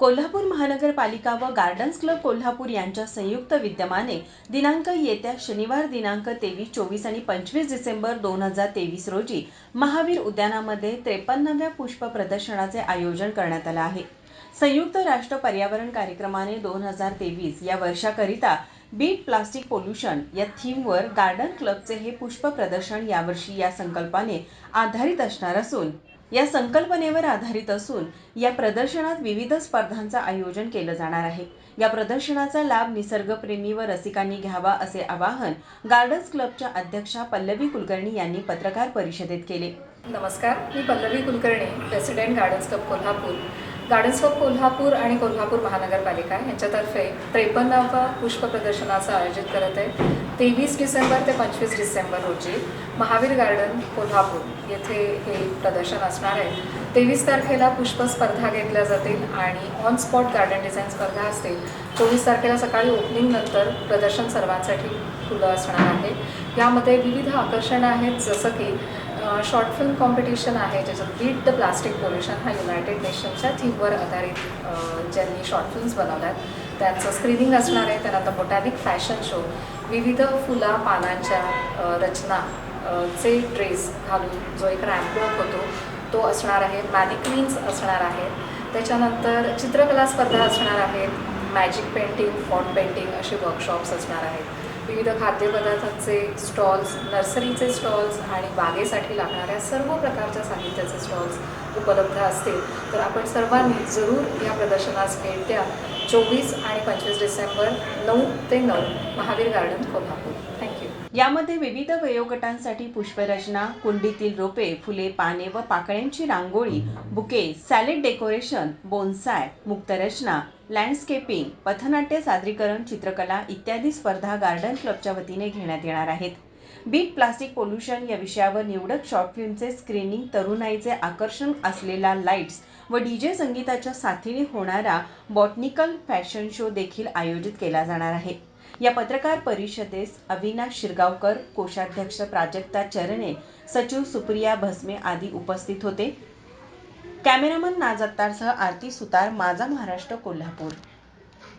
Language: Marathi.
कोल्हापूर महानगरपालिका व गार्डन्स क्लब कोल्हापूर यांच्या संयुक्त विद्यमाने दिनांक येत्या शनिवार दिनांक तेवीस चोवीस आणि पंचवीस डिसेंबर दोन हजार तेवीस रोजी महावीर उद्यानामध्ये त्रेपन्नाव्या पुष्प प्रदर्शनाचे आयोजन करण्यात आलं आहे. संयुक्त राष्ट्र पर्यावरण कार्यक्रमाने दोन हजार तेवीस या वर्षाकरिता बीट प्लास्टिक पोल्युशन या थीमवर गार्डन क्लबचे हे पुष्प प्रदर्शन यावर्षी या संकल्पाने आधारित असणार असून या संकल्पनेवर आधारित असून या प्रदर्शनात विविध स्पर्धांचं आयोजन केलं जाणार आहे. या प्रदर्शनाचा लाभ निसर्गप्रेमी व रसिकांनी घ्यावा असे आवाहन गार्डन्स क्लबच्या अध्यक्षा पल्लवी कुलकर्णी यांनी पत्रकार परिषदेत केले. नमस्कार मी Pallavi Kulkarni president gardens club Kolhapur. Gardens of Kolhapur आणि कोल्हापूर महानगरपालिका यांच्यातर्फे त्रेपन्नावा पुष्प प्रदर्शनाचं आयोजित करत आहे. तेवीस डिसेंबर ते पंचवीस डिसेंबर रोजी महावीर गार्डन कोल्हापूर येथे हे प्रदर्शन असणार आहे. तेवीस तारखेला पुष्प स्पर्धा घेतल्या जातील आणि ऑन स्पॉट गार्डन डिझाईन स्पर्धा असतील. चोवीस तारखेला सकाळी ओपनिंग नंतर प्रदर्शन सर्वांसाठी खुलं असणार आहे. यामध्ये विविध आकर्षणं आहेत जसं की शॉर्ट फिल्म कॉम्पिटिशन आहे ज्याच्यात बीट द प्लास्टिक पोल्युशन हा युनायटेड नेशनच्या थीमवर आधारित ज्यांनी शॉर्ट फिल्म्स बनवल्यात. त्यांचं स्क्रीनिंग असणार आहे त्यानंतर बोटॅनिक फॅशन शो विविध फुला पानांच्या रचना चे ड्रेस घालून जो एक रॅम्पवॉक होतो तो असणार आहे. मॅनिक्वीन्स असणार आहेत त्याच्यानंतर चित्रकला स्पर्धा असणार आहेत. मॅजिक पेंटिंग फॉट पेंटिंग असे वर्कशॉप्स असणार आहेत. विविध खाद्यपदार्थांचे स्टॉल्स नर्सरीचे स्टॉल्स आणि बागेसाठी लागणाऱ्या सर्व प्रकारच्या साहित्याचे स्टॉल्स उपलब्ध असतील. तर आपण सर्वांनी जरूर या प्रदर्शनास भेट द्या. चोवीस आणि पंचवीस डिसेंबर नऊ ते नऊ महावीर गार्डन कोल्हापूर. थँक्यू यामध्ये विविध वयोगटांसाठी पुष्परचना कुंडीतील रोपे फुले पाने व पाकळ्यांची rangoli bouquet salad decoration bonsai मुक्तरचना landscaping पथनाट्य सादरीकरण चित्रकला इत्यादी स्पर्धा गार्डन क्लबच्या वतीने घेण्यात येणार आहेत. बीट प्लास्टिक पोल्युशन या विषयावर निवडक शॉर्ट फिल्मचे स्क्रीनिंग तरुणाईचे आकर्षण असलेला लाईट्स व डीजे संगीताच्या साथीने होणारा बॉटनिकल फॅशन शो देखील आयोजित केला जाणार आहे. या पत्रकार परिषदेस अविनाश शिरगावकर कोषाध्यक्ष प्राजक्ता चरणे सचिव सुप्रिया भस्मे आदी उपस्थित होते. कॅमेरामन नाज अत्तारसह आरती सुतार माझा महाराष्ट्र कोल्हापूर.